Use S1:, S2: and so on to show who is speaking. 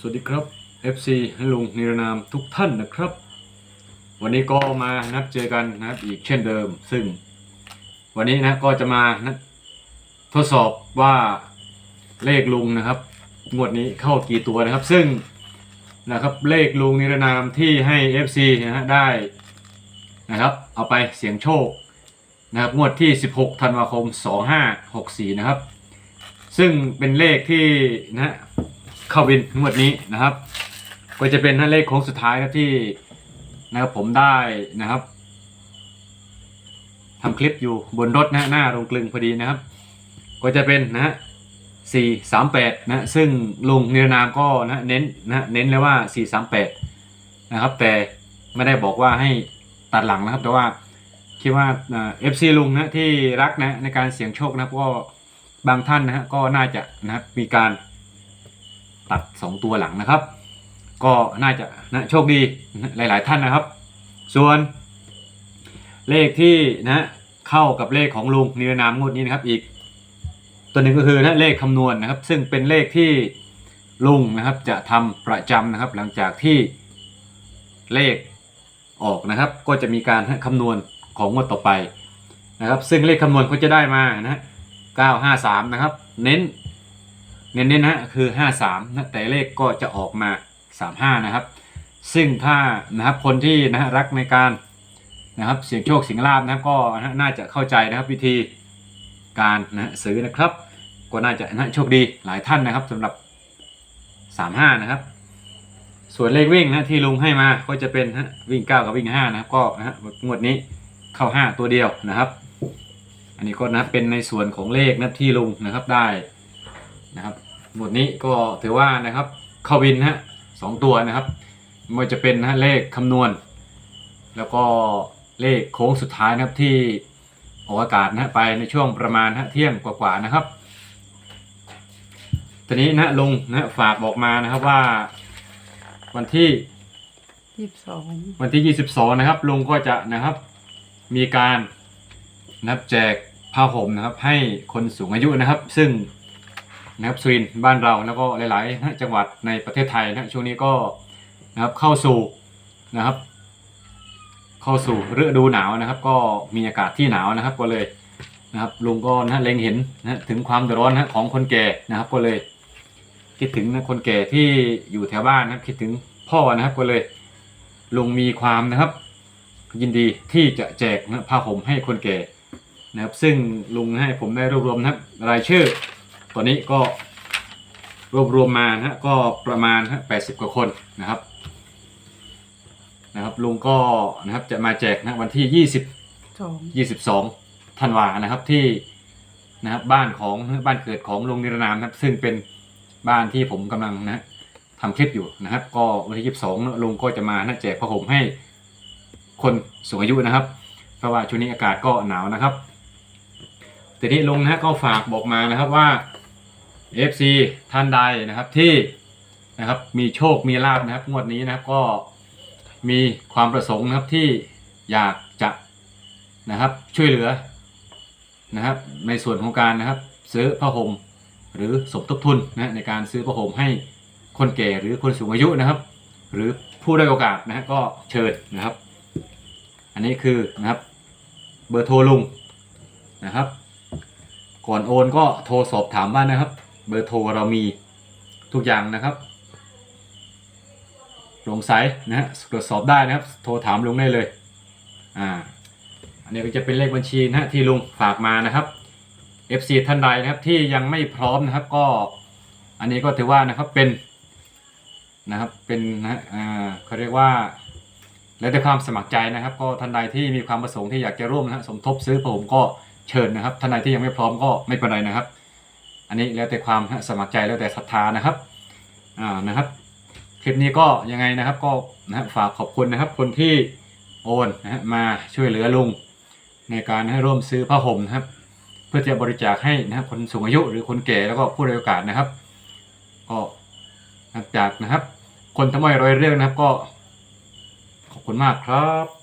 S1: สวัสดีครับ FC ลุงนิรนามทุกท่านนะครับ วันนี้ก็มานัดเจอกันนะครับอีกเช่นเดิม ซึ่ง วันนี้นะก็จะมานะทดสอบว่าเลขลุงนะครับงวดนี้เข้ากี่ตัวนะครับ ซึ่งนะครับเลขลุงนิรนามที่ให้ FC นะฮะได้นะครับ เอาไปเสี่ยงโชคนะครับงวดที่ 16ธันวาคม 2564 นะครับ ซึ่งเป็นเลขที่นะ เข้าวินงวดนี้นะครับ ก็จะเป็นเลขโค้งสุดท้ายนะที่นะครับผมได้นะครับทำคลิปอยู่บนรถนะหน้าโรงกลึงพอดีนะครับ ก็จะเป็นนะฮะสี่สามแปดนะซึ่งลุงนิรนามก็นะเน้นนะเน้นเลยว่าสี่สามแปดนะครับ แต่ไม่ได้บอกว่าให้ตัดหลังนะครับ แต่ว่าคิดว่าเอฟซีลุงนะที่รักนะในการเสี่ยงโชคนะก็บางท่านนะฮะก็น่าจะนะครับมีการ ตัดสองตัวหลังนะครับ ก็น่าจะนะโชคดีหลาย ๆ ท่านนะครับ ส่วน เลขที่นะเข้ากับเลขของลุงนิรนามงวดนี้นะครับอีก ตัวหนึ่งก็คือนะเลขคำนวณนะครับ ซึ่งเป็นเลขที่ลุงนะครับจะทำประจำนะครับ หลังจากที่เลขออกนะครับ ก็จะมีการคำนวณของงวดต่อไปนะครับ ซึ่งเลขคำนวณก็จะได้มานะฮะ953 นะครับ เน้น เน้นๆนะคือ 53นะแต่เลขก็จะออกมา 35 นะครับ ซึ่งถ้านะครับคนที่นะรักในการนะครับเสียงโชคเสียงลาบนะครับก็น่าจะเข้าใจนะครับวิธีการนะซื้อนะครับ ก็น่าจะนะโชคดีหลายท่านนะครับสำหรับ 35 นะครับ ส่วนเลขวิ่งนะที่ลุงให้มาก็จะเป็นฮะวิ่ง 9 กับวิ่ง 5 นะครับก็นะฮะงวดนี้เข้า 5 ตัวเดียวนะครับ อันนี้ก็นะเป็นในส่วนของเลขนะที่ลุงนะครับได้ นะครับหมวดนี้ก็ถือว่านะครับเข้าวินนะฮะสองตัวนะครับไม่ว่าจะเป็นนะฮะเลขคำนวณ แล้วก็เลขโค้งสุดท้ายนะครับที่ออกอากาศนะฮะไปในช่วงประมาณนะฮะเที่ยงกว่าๆนะครับทีนี้นะลุงนะฝากบอกมานะครับว่าวันที่
S2: ยี่สิบสอง
S1: วันที่22นะครับลุงก็จะนะครับมีการนะครับแจกผ้าห่มนะครับ ให้คนสูงอายุนะครับ ซึ่ง นะครับสวินบ้านเราแล้วก็หลายๆ จังหวัดในประเทศไทยนะช่วงนี้ก็นะครับเข้าสู่นะครับ เข้าสู่ฤดูหนาวนะครับ ก็มีอากาศที่หนาวนะครับ ก็เลยนะครับลุงก็นะเล็งเห็นนะถึงความเดือดร้อนนะของคนแก่นะครับ ก็เลย คิดถึงนะคนแก่ที่อยู่แถวบ้านนะครับ คิดถึงพ่อนะครับ ก็เลยลุงมีความนะครับ ยินดีที่จะแจกนะผ้าห่มให้คนแก่นะครับ ซึ่งลุงให้ผมได้รวบรวมนะครับรายชื่อ ตัวนี้ก็รวบรวมมานะฮะก็ประมาณฮะแปดสิบกว่าคนนะครับนะครับลุงก็นะครับจะมาแจกนะวันที่ยี่สิบ
S2: สอง
S1: 22ธันวานะครับที่นะครับบ้านของบ้านเกิดของลุงนิรนามนะครับ ซึ่งเป็นบ้านที่ผมกำลังนะทำคลิปอยู่นะครับ ก็วันที่22ลุงก็จะมานะแจกผ้าห่มให้คนสูงอายุนะครับ เพราะว่าช่วงนี้อากาศก็หนาวนะครับทีนี้ลุงนะก็ฝากบอกมานะครับว่า FC ท่านใดนะครับที่นะครับมีโชคมีลาบนะครับงวดนี้นะครับก็มีความประสงค์นะครับที่อยากจะนะครับช่วยเหลือนะครับในส่วนของการนะครับซื้อผ้าห่มหรือสมทบทุนนะในการซื้อผ้าห่มให้คนแก่หรือคนสูงอายุนะครับ หรือผู้ได้โอกาสนะฮะก็เชิญนะครับ อันนี้คือนะครับเบอร์โทรลุงนะครับ ก่อนโอนก็โทรสอบถามบ้านนะครับ เบอร์โทรเรามีทุกอย่างนะครับโปร่งใสนะฮะตรวจสอบได้นะครับ โทรถามลุงได้เลยอ่าอันนี้ก็จะเป็นเลขบัญชีนะฮะที่ลุงฝากมานะครับ FC ท่านใดนะครับที่ยังไม่พร้อมนะครับก็อันนี้ก็ถือว่านะครับเป็นนะครับเป็นนะฮะอ่าเขาเรียกว่าแล้วแต่ความสมัครใจนะครับ ก็ท่านใดที่มีความประสงค์ที่อยากจะร่วมนะฮะสมทบซื้อผมก็เชิญนะครับท่านใดที่ยังไม่พร้อมก็ไม่เป็นไรนะครับ อันนี้แล้วแต่ความสมัครใจแล้วแต่ศรัทธานะครับอ่านะครับ คลิปนี้ก็ยังไงนะครับก็นะฮะฝากขอบคุณนะครับ คนที่โอนนะฮะมาช่วยเหลือลุงในการให้ร่วมซื้อผ้าห่มนะครับ เพื่อจะบริจาคให้นะครับคนสูงอายุหรือคนแก่แล้วก็ผู้ด้อยโอกาสนะครับ ก็จากนะครับ คนทำไมรอยเรื่องนะครับก็ขอบคุณมากครับ